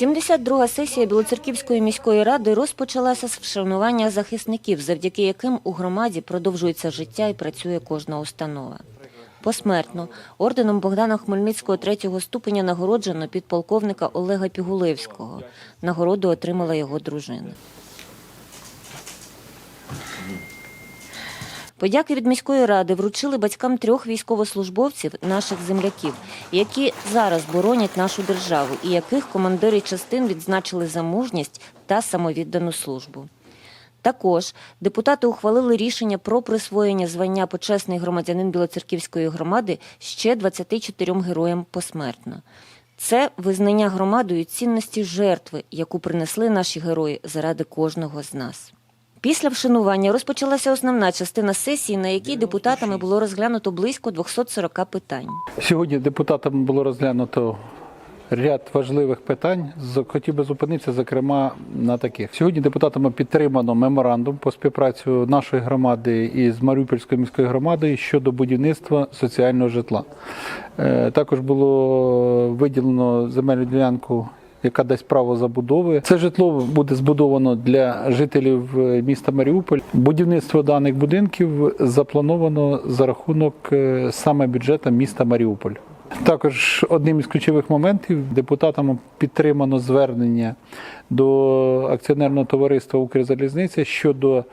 72-га сесія Білоцерківської міської ради розпочалася з вшанування захисників, завдяки яким у громаді продовжується життя і працює кожна установа. Посмертно орденом Богдана Хмельницького третього ступеня нагороджено підполковника Олега Пігулевського. Нагороду отримала його дружина. Подяки від міської ради вручили батькам трьох військовослужбовців, наших земляків, які зараз боронять нашу державу, і яких командири частин відзначили за мужність та самовіддану службу. Також депутати ухвалили рішення про присвоєння звання почесний громадянин Білоцерківської громади ще 24 героям посмертно. Це визнання громадою цінності жертви, яку принесли наші герої заради кожного з нас. Після вшанування розпочалася основна частина сесії, на якій депутатами було розглянуто близько 240 питань. Сьогодні депутатам було розглянуто ряд важливих питань. Хотів би зупинитися, зокрема, на таких. Сьогодні депутатами підтримано меморандум по співпрацю нашої громади із Маріупольською міською громадою щодо будівництва соціального житла. Е, Також було виділено земельну ділянку. Яка дасть право забудови. Це житло буде збудовано для жителів е, міста Маріуполь. Будівництво даних будинків заплановано за рахунок е, саме бюджету міста Маріуполь. Також одним із ключових моментів депутатами підтримано звернення до акціонерного товариства Укрзалізниця щодо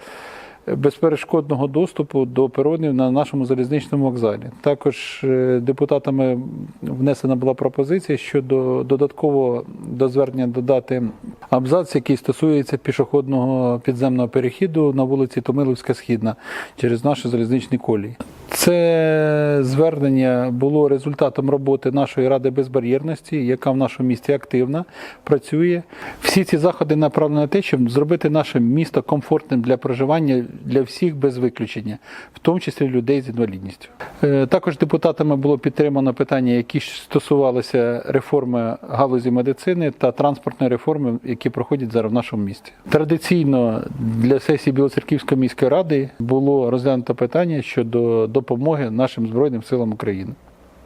безперешкодного доступу до перонів на нашому залізничному вокзалі. Також е, депутатами внесена була пропозиція щодо додатково до звернення додати абзац, який стосується пішохідного підземного перехіду на вулиці Томиловська Східна через наші залізничні колії. Це звернення було результатом роботи нашої ради безбар'єрності, яка в нашому місті активна, працює. Всі ці заходи направлені на те, щоб зробити наше місто комфортним для проживання для всіх без виключення, в тому числі людей з інвалідністю. Е, Також депутатами було підтримано питання, які стосувалися реформи галузі медицини та транспортної реформи, які проходять зараз в нашому місті. Традиційно для сесії Білоцерківської міської ради було розглянуто питання щодо допомоги нашим Збройним силам України.